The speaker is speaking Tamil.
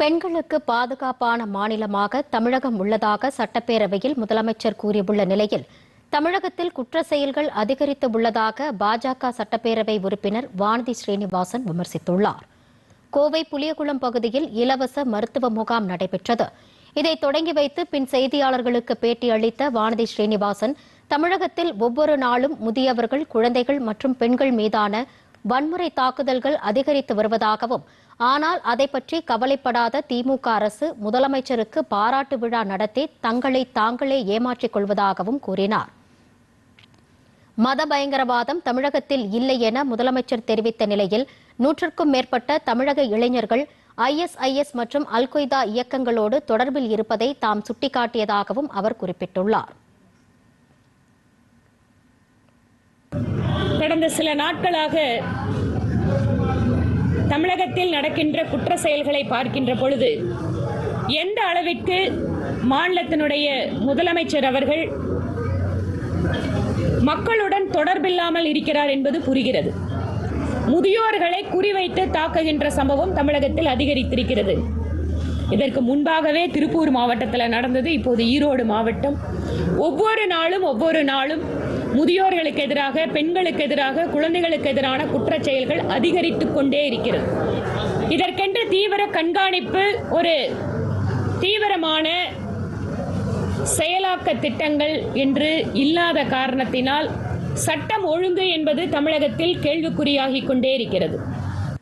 பெண்களுக்கு பாதுகாப்பான மாநிலமாக தமிழகம் உள்ளதாக சட்டப்பேரவையில் முதலமைச்சர் கூறியுள்ள நிலையில் தமிழகத்தில் குற்ற செயல்கள் அதிகரித்து உள்ளதாக பாஜக சட்டப்பேரவை உறுப்பினர் வானதி ஸ்ரீனிவாசன் விமர்சித்துள்ளார். கோவை புளியகுளம் பகுதியில் இலவச மருத்துவ முகாம் நடைபெற்றது. இதை தொடங்கி வைத்து பின் செய்தியாளர்களுக்கு பேட்டி அளித்த வானதி ஸ்ரீனிவாசன் தமிழகத்தில் ஒவ்வொரு நாளும் முதியவர்கள் குழந்தைகள் மற்றும் பெண்கள் மீதான வன்முறை தாக்குதல்கள் அதிகரித்து வருவதாகவும் ஆனால் அதை பற்றி கவலைப்படாத திமுக அரசு முதலமைச்சருக்கு பாராட்டு விழா நடத்தி தங்களை தாங்களே ஏமாற்றிக் கொள்வதாகவும் கூறினார். மத பயங்கரவாதம் தமிழகத்தில் இல்லை என முதலமைச்சர் தெரிவித்த நிலையில் நூற்றுக்கும் மேற்பட்ட தமிழக இளைஞர்கள் ஐஎஸ்ஐஎஸ் மற்றும் அல்கொய்தா இயக்கங்களோடு தொடர்பில் இருப்பதை தாம் சுட்டிக்காட்டியதாகவும் அவர் குறிப்பிட்டுள்ளார். கடந்த சில நாட்களாக தமிழகத்தில் நடக்கின்ற குற்ற செயல்களை பார்க்கின்ற பொழுது எந்த அளவிற்கு மாநிலத்தினுடைய முதலமைச்சர் அவர்கள் மக்களுடன் தொடர்பில்லாமல் இருக்கிறார் என்பது புரிகிறது. முதியோர்களை குறிவைத்து தாக்குகின்ற சம்பவம் தமிழகத்தில் அதிகரித்திருக்கிறது. இதற்கு முன்பாகவே திருப்பூர் மாவட்டத்தில் நடந்தது இப்போது ஈரோடு மாவட்டம். ஒவ்வொரு நாளும் ஒவ்வொரு நாளும் முதியோர்களுக்கு எதிராக பெண்களுக்கு எதிராக குழந்தைகளுக்கு எதிரான குற்ற செயல்கள் அதிகரித்து கொண்டே இருக்கிறது. இதற்கென்று தீவிர கண்காணிப்பு ஒரு தீவிரமான செயலாக்க திட்டங்கள் என்று இல்லாத காரணத்தினால் சட்டம் ஒழுங்கு என்பது தமிழகத்தில் கேள்விக்குறியாகிக் கொண்டே இருக்கிறது.